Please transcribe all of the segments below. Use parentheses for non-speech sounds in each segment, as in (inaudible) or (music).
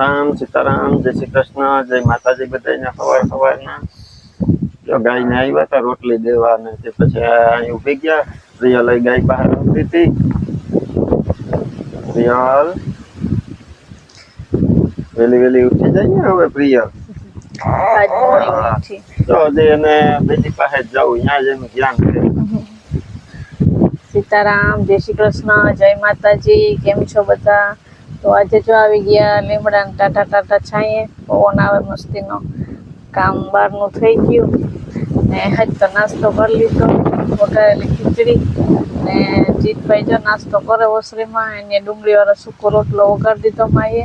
રામ સીતારામ જય શ્રી કૃષ્ણ જય માતાજી બધાને સવાર સવારના. જો ગાયને આવ્યા હતા રોટલી દેવા ને તે પછી અહીં ઊભી ગયા. રિયલ ગાય બહાર ઊભી હતી. રિયલ વેલી વેલી ઉઠી જાય ને હવે પ્રિયલ? તો હજી એને બીજી પાસે જાઉં જવું ત્યાં જ એનું ધ્યાન કરે સીતારામ જય શ્રી કૃષ્ણ જય માતાજી કેમ છો બધા? તો આજે જો આવી ગયા લીમડા ટાટા ટાટા છાંયે પવન આવે મસ્તીનો. કામ બહારનું થઈ ગયું ને હજ તો નાસ્તો કરી લીધો વઘારેલી ખીચડી ને જીતભાઈ જો નાસ્તો કરે ઓસરીમાં એને ડુંગળીવાળો સૂકો રોટલો વઘારી દીધો માએ.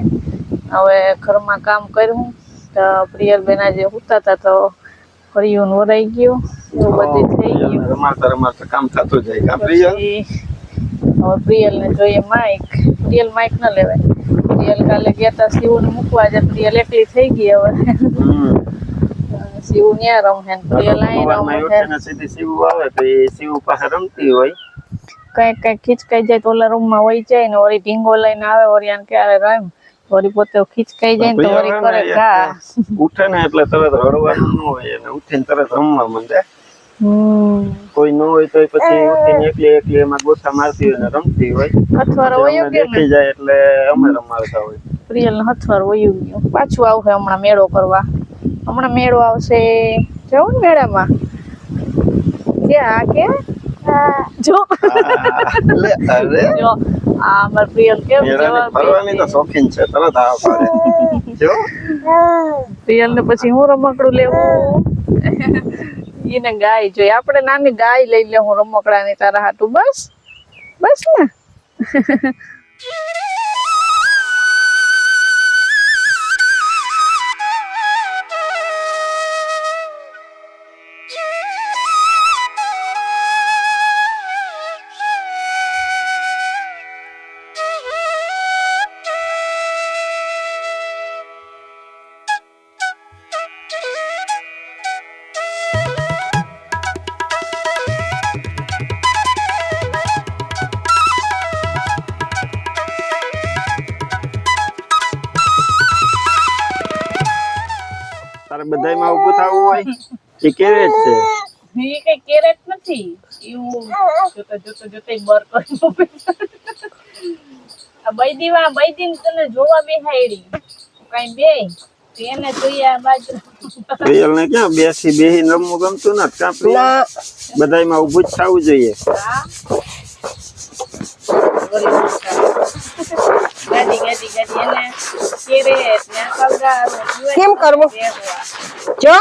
હવે ઘરમાં કામ કર્યું તો પ્રિયલબેન આજે હુતા હતા તો ફળિયું વરાઈ ગયું એવું બધું થઈ ગયું. રમાડતા રમાડતા કામ થતું જાય. પ્રિયલ? હવે પ્રિયલ ને જોઈએ માઇક પ્રિયલ માઇક ન લેવાય. પ્રિયલ કાલે ગયા તા શિવ ને મૂકવા જાય પ્રિયલ એકલી થઈ ગઈ હવે. (laughs) શિવ ન્યા રમ હે પ્રિયલ અહીં રમ સીધી શિવ આવે તો એ શિવ પાસે રમતી હોય. કઈ કઈ ખીચકાઈ જાય તો ઓલા રૂમમાં વહી જાય ને વળી ઢીંગો લઈને આવે વળી આને ક્યારે રમ? વળી પોતે ખીચકાઈ જાય તો વળી કરે ઘા. ઉઠે ને એટલે તરત રડવાનું હોય અને ઉઠીને તરત રમવા માંડે. કોઈ ન હોય તો પછી ઉઠીને એકલી એકલી એમાં ગોથા મારતી હોય ને રમતી હોય. હથવારો વયો ગયો દેખી જાય એટલે અમે રમાડતા હોય. પ્રિયલ અથવા હથવારો વયું ગયું. પાછું આવશે હમણાં મેળો કરવા. હમણાં મેળો આવશે. જવું ને મેળામાં? ક્યાં કે? જો. આ, લે અરે. જો. આ અમાર પ્રિયલ કેમ જવાબ ફરવાની તો શોખીન છે. તરત આવ પાડે. જો. પ્રિયલ ને પછી હું રમકડું લેવું? એને ગાય જોઈએ. આપણે નાની ગાય લઈ લે હું રમકડા ની તારા હાટું બસ. બસ ને. (laughs) બધાયમાં ઊભું થવું હોય, એ જ છે. કઈ કેરેટ નથી. એવું જોતા જોતા જોતા બર કરી આ દીવા બે બૈદી ને તને જોવા બેહાડી કઈ બે એને જોઈએ આ બાજુ. પ્રિયલ ને ક્યાં બેસી બેહી રમવું ગમતું નથી? પ્રિયલ? બધાયમાં ઊભું જ થવું જોઈએ. કેમ કરવું? જો.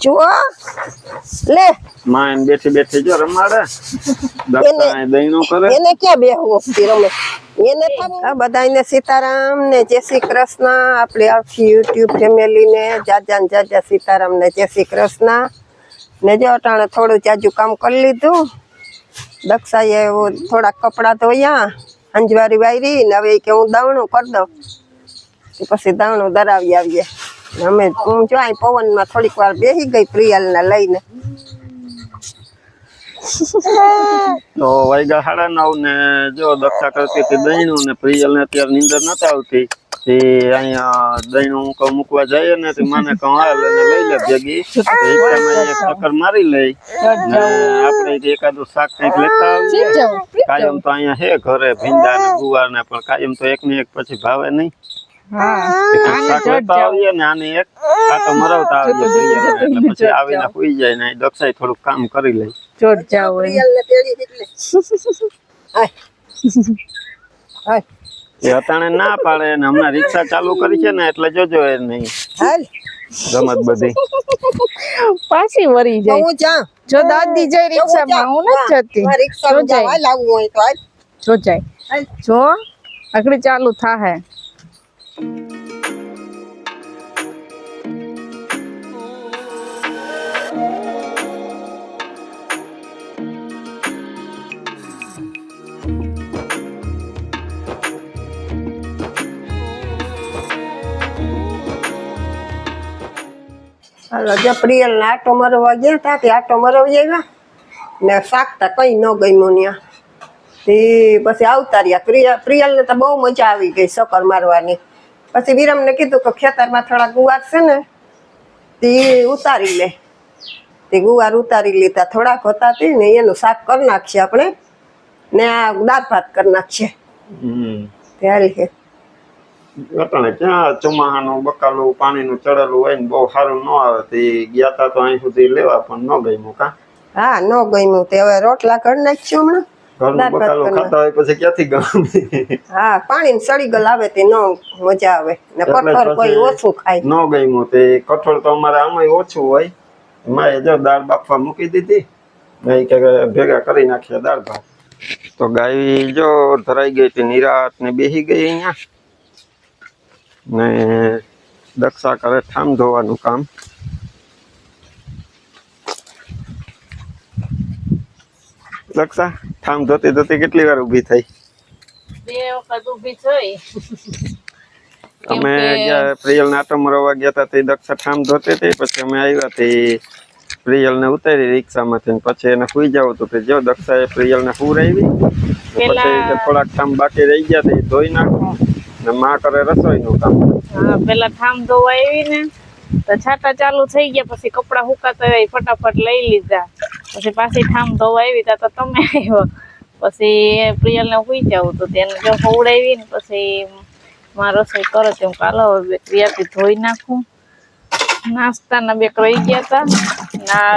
જુઓ લે. માં બેઠી બેઠી જો રમાડે. (laughs) દઈ નો કરે. એને ક્યાં બેહવું? રમે. આ બધાને સીતારામ ને જય શ્રી કૃષ્ણ. આપણી આખી યુટ્યુબ ફેમિલી ને જાજા ને જાજા સીતારામ ને જય શ્રી કૃષ્ણ. ને જો અટાણે થોડું જાજુ કામ કરી લીધું. દક્ષાએ એવું થોડાક કપડાં ધોયા અંજવારી વાયરી ને હવે કે હું દાવણું કરી દઉં. પછી દાવણું ધરાવી આવીએ. અમે હું જો અહીં પવનમાં થોડીક વાર બેસી ગઈ પ્રિયાલને લઈને. (laughs) તો વાયગા સાડા નવ ને જો દક્ષા કરતી હતી દહીણું ને પ્રિયલ ને અત્યારે નીંદર નતા આવતી તે અહીંયા દહીણું કહું મૂકવા જઈએ ને તે મને કહું હાલ અને લઈ લે ભેગી. ચક્કર મારી લઈ. ને આપણે એક એકાદું શાક કંઈક લેતા આવીએ. કાયમ તો અહીંયા હે ઘરે ભીંડા ને ગુવાર ને પણ કાયમ તો એક ને એક પછી ભાવે નહીં આવીને સુઈ જાય ને દક્ષાય થોડુંક કામ કરી લઈ. ચોટ જાવ અટાણે ના પાડે ને હમણાં રિક્ષા ચાલુ કરી છે ને એટલે જોજો એ નહીં. હાલ. રમત બધી. પાછી વરી જાય. હું જા જો દાદી જાય રિક્ષામાં હું નથી જતી. જવા લાવવું હોય તો. જો જાય. જો આગળ ચાલુ થાહે. હાલો જો પ્રિયલ ને આટો મરવા ગયા હતા તે આટો મરવી આવ્યા. ને શાકતા કંઈ ન ગમ્યું ત્યાં. તે પછી આવતા રહ્યા. પ્રિય પ્રિયલને તો બહુ મજા આવી ગઈ સકર મારવાની. પછી વિરમને કીધું કે ખેતરમાં થોડા ગુવાર છે ને તે ઉતારી લે. તે ગુવાર ઉતારી લીધા. થોડાક હતા તે ને એનું શાક કરી નાખીએ આપણે. ને આ દાળ ભાત કરી નાખીએ. હમ. ત્યારે કે અટાણે ક્યાં ચોમાહાનું બકાલું પાણીનું ચડેલું હોય ને બહુ સારું ન આવે. તે ગયા તા તો અહીં સુધી લેવા પણ ન ગઈ કા? હા ન ગમ્યું. તે હવે રોટલા ઘર નાખશું હમણાં. ઘરનું બકાલું ખાતા હોય પછી ક્યાંથી ગમે? (laughs) હા પાણી સળી ગલ આવે તે ન મજા આવે. ને કઠોળ કોઈ ઓછું ખાય. ન ગમ્યું. તે કઠોળ તો અમારે આમાંય ઓછું હોય. માએ જો દાળ બાફવા મૂકી દીધી. નહીં કે ભેગા કરી નાખ્યા દાળ ભાત. તો ગાય જો ધરાઈ ગઈ હતી નિરાત ને બેસી ગઈ અહીંયા. ને દક્ષા કરે ઠામ ધોવાનું કામ. દક્ષા ઠામ ધોતી ધોતી કેટલી વાર ઊભી થઈ? બે વખત ઊભી થઈ. અમે ગયા પ્રિયલ ને આટો મરવા ગયા હતા તે દક્ષા ઠામ ધોતી હતી પછી અમે આવ્યા હતી પ્રિયલ ને ઉતારી રિક્ષામાંથી પછી એને સુઈ જવું હતું જો દક્ષા એ પ્રિયલ ને સુરાવી પછી થોડાક ઠામ બાકી રહી ગયા તે ધોઈ નાખો. ને માં કરે રસોઈનું કામ. હા, પેલા ઠામ ધોવા આવી ને તો છાટા ચાલુ થઈ ગયા, પછી કપડા હુકાતા હોય ફટાફટ લઈ લીધા. પછી પાછી ઠામ ધોવા આવી તા તો તમે આવ્યો. પછી પ્રિયલ ને હુઈ જાવ તો તેને જો ખવડાવી ને પછી માં રસોઈ કરે હું કાલો હવે ક્રિયાથી ધોઈ નાખું. નાસ્તાના બે રહી ગયા હતા ના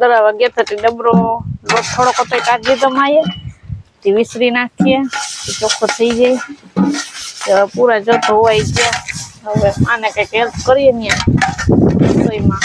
દરાવા ગયા તે ડબરો લોટ થોડો કપાઈ કાઢી દીધો માએ તે વિસરી નાખીએ. તે ચોખ્ખો થઈ જાય. તો પૂરા જતો હોય ગયા હવે આને કંઈક હેલ્પ કરીએ ને રસોઈમાં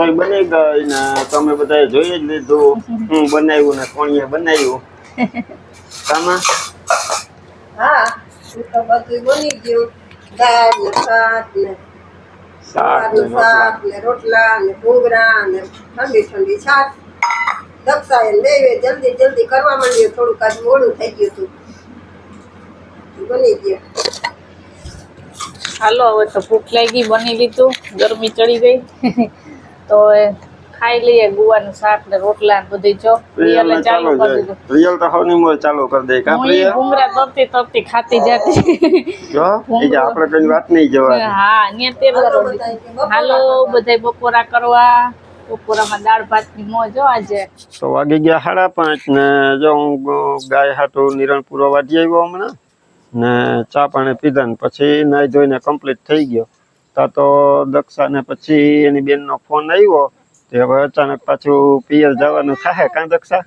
રસોઈ બની ગઈ ને તમે બધાએ જોઈ જ લીધું. હું બનાવ્યું ને કોણીએ બનાવ્યું. કામાં? હા તો બધું બની ગયું. દાળ ને ભાત ને શાક ને સવારનું શાક ને રોટલા ને ડુંગરા ને ઠંડી ઠંડી છાશ દક્ષા એને દેવે જલ્દી જલ્દી કરવા માંડ્યું થોડુંક આજ મોડું થઈ ગયું હતું. બની ગયું. હાલો હવે તો ભૂખ લાગી બની લીધું. ગરમી ચડી ગઈ. (laughs) તો ખાઈ લઈએ ગુવાનું શાક ને રોટલા ને બધું જો. પ્રિયલ ચાલુ કરી દીધું. પ્રિયલ તો હવની મોર ચાલુ કરી દે. કા પ્રિયલ ભૂંગળા તરતી તરતી ખાતી જાતી. જો એ આપણે કઈ વાત નહીં જવા હા ને તે હાલો બધાય બપોરા કરવા. બપોરા કરવા બપોરામાં દાળ ભાતની મોજ આજે. તો વાગી ગયા સાડા પાંચ ને જો હું ગાય હાટું નિરણપુરો વાટી આવ્યો હમણાં ને ચા પાણી પીધા ને પછી નાઈ ધોઈને કમ્પ્લીટ થઈ ગયો. તા તો દક્ષા ને પછી એની બેનનો ફોન આવ્યો, તે હવે અચાનક પાછું પિયર જવાનું થાય કાં દક્ષા?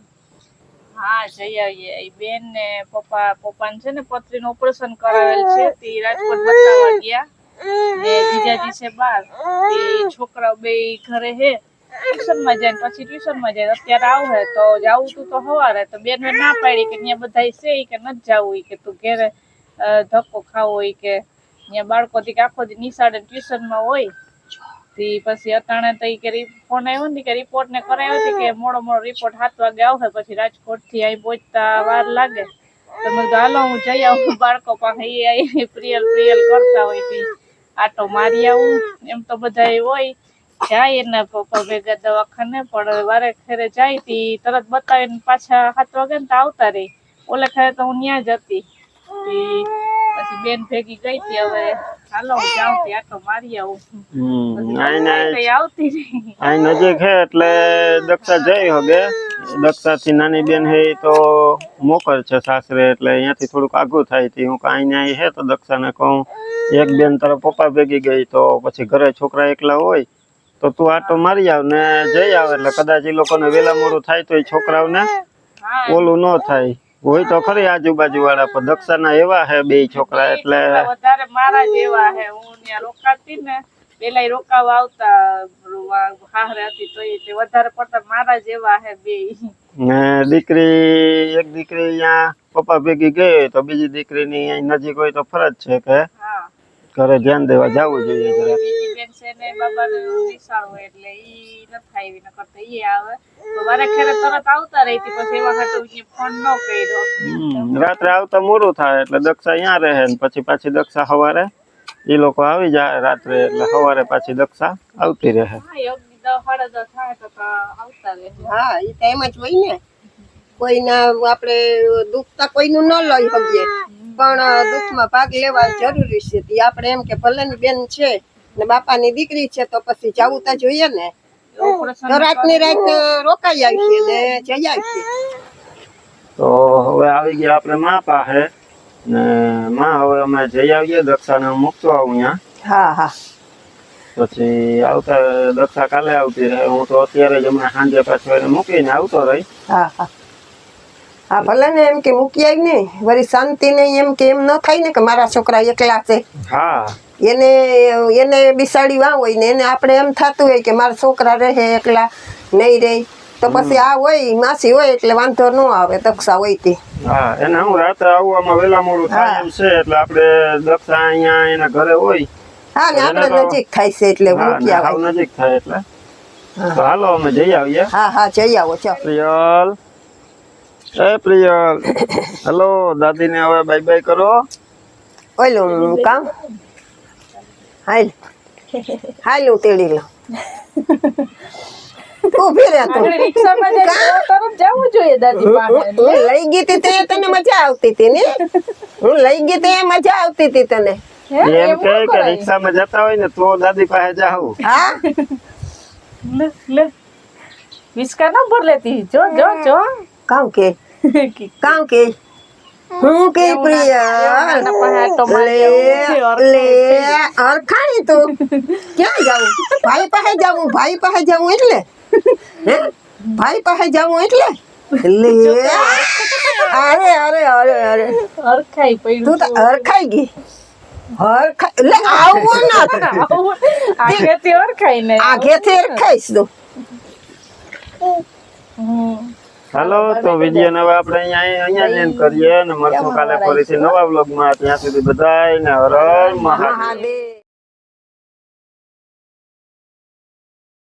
હા, જઈ આવીએ. એ બેન ને પપ્પા, પપ્પાને છે ને પથરીનું ઓપરેશન કરાવેલ છે, તે રાજકોટ બતાવવા ગયા. ને જીજાજી છે બાર. તે છોકરાઓ બે ઘરે હે ટ્યુશનમાં જાય પછી ટ્યુશનમાં જાય. અત્યારે આવે તો જાવું તું તો હવારે. તો બેન ના પાડી કે ત્યાં બધા છે કે નથી જવું કે તું ઘેરે ધક્કો ખાવો કે ત્યાં બાળકો થી આખો દી નિશાળે ટ્યુશનમાં હોયથી પછી અટાણે તો કે ફોન આવ્યો ને કે રિપોર્ટ ને કરાયો હતી કે મોડો મોડો રિપોર્ટ સાત વાગે આવશે, પછી રાજકોટથી અહીં પહોંચતા વાર લાગે. તો મેં હાલો, હું જઈ આવું. (laughs) બાળકો પાસે એ પ્રિયલ પ્રિયલ કરતા હોય તી. આટો મારી આવું, એમ તો બધા હોય. જાય એના પપ્પા ભેગા દવાખાને, પણ વારે ખેરે જાય તી, તરત બતાવીને પાછા સાત વાગે ને તો આવતા રહી ઓલે ખેરે તો હું ત્યાં જ હતી. પછી બેન ભેગી ગઈ હતી હવે. ચાલો હું જાઉં તી આટો મારી આવું અહીં નજીક હે એટલે દક્ષા જઈ હગે દક્ષાથી નાની બેન હે તો મોકર છે સાસરે એટલે અહીંયાથી થોડુંક આઘું થાય તી. હું કાંઈ ન્યાય હે તો દક્ષાને કહું એક બેન તારા પપ્પા ભેગી ગઈ તો પછી ઘરે છોકરા એકલા હોય તો તું આટો મારી આવ ને જઈ આવ એટલે કદાચ એ લોકોને વેલા મોડું થાય તો એ છોકરાઓને ઓલું ન થાય. હોય તો ખરી આજુબાજુ વાળા પણ દક્ષાના એવા હે બે છોકરા એટલે વધારે મારા જેવા હે. હું ત્યાં રોકાતી ને પેલા રોકાવા આવતા હાહરે હતી તો એ વધારે પડતા મારા જેવા હે બે. ને દીકરી એક દીકરી અહીંયા પપ્પા ભેગી ગઈ તો બીજી દીકરીની અહીં નજીક હોય તો ફરજ છે કે ઘરે ધ્યાન દેવા જવું જોઈએ જરા બીજી બેન છે ને બાબા નિશાળ હોય એટલે ઈ નથી આવી ન કરતા ઈ આવે. તો મારા ખેરે તરત આવતા રહી હતી પછી એવા હાટુ ઈ ફોન ન કર્યો. રાત્રે આવતા મોડું થાય એટલે દક્ષા અહીંયા રહે ને પછી પાછી દક્ષા સવારે એ લોકો આવી જાય રાત્રે એટલે સવારે પાછી દક્ષા આવતી રહે. હા તો તો એ તો જ હોય ને. કોઈના આપણે દુખતા કોઈનું ન લઈ શકીએ. પણ દુઃખમાં ભાગ લેવા જરૂરી છે. તે આપણે એમ કે ભલેની બેન છે ને બાપાની દીકરી છે તો પછી જવું તો જોઈએ ને. તો રાતની રાત રોકાઈ આવીએ ને જઈ આવીએ. તો હવે આવી ગયા આપણે મા પાસે ને માં હવે અમે જઈ આવીએ દક્ષાને મૂકતો આવું અહીંયા. હા હા. પછી આવતા દક્ષા કાલે આવતી રહે. હું તો અત્યારે જ હમણાં સાંજે પાછો એને મૂકીને આવતો રહી. હા હા. હા ભલે ને એમ કે મૂકી આવી ને વળી શાંતિ ને એમ કે એમ ન થાય ને કે મારા છોકરા એકલા છે. હા. એને એને બિસાડી વા હોય ને એને આપણે એમ થતું હોય કે મારા છોકરા રહે એકલા નહીં રહે. તો પછી આ હોય માસી હોય એટલે વાંધો ન આવે દક્ષા હોય તે. હા એને હું રાત્રે આવવામાં વેલા મોડું થાય એમ છે એટલે આપણે દક્ષા અહીંયા એના ઘરે હોય. હા ને આપણે નજીક થાય છે એટલે મૂકી આવે. નજીક થાય એટલે. હાલો અમે જઈ આવીએ. હા હા જઈ આવો ચાલ. એ પ્રિયલ. હેલો દાદીને હવે બાય બાય કરો. ઓલું કામ? હાલ. હાલ હું તેડી લઉં ઊભી રહે તું. રિક્ષામાં જવું જોઈએ દાદી હું લઈ ગઈ હતી તે તને મજા આવતી હતી ને? હું લઈ ગઈ તે મજા આવતી હતી તને. એમ કહે કે રિક્ષામાં જતા હોય ને તો દાદી પાસે જાઉં. હા? લે લે. વિસ્કા ન ભર લેતી. જો જો જો. કામ કે કામ કે હું કે પ્રિયા લે લે અરખાણી તું ક્યાં જાઉં ભાઈ પાસે જાઉં ભાઈ પાસે જાઉં એટલે ભાઈ પાસે જાઉં એટલે લે અરે અરે અરે અરે અરખાઈ પડી તું તો અરખાઈ ગઈ હરખાઈ લે આવું ના. આગેથી હરખાઈ ને આગેથી હરખાઈશ તું હમ. હાલો તો વીડિયો હવે આપણે અહીંયા અહીંયા જ કરીએ અને મળશું કાલે ફરીથી નવા વ્લોગમાં ત્યાં સુધી બધાય ને હર મહાદેવ.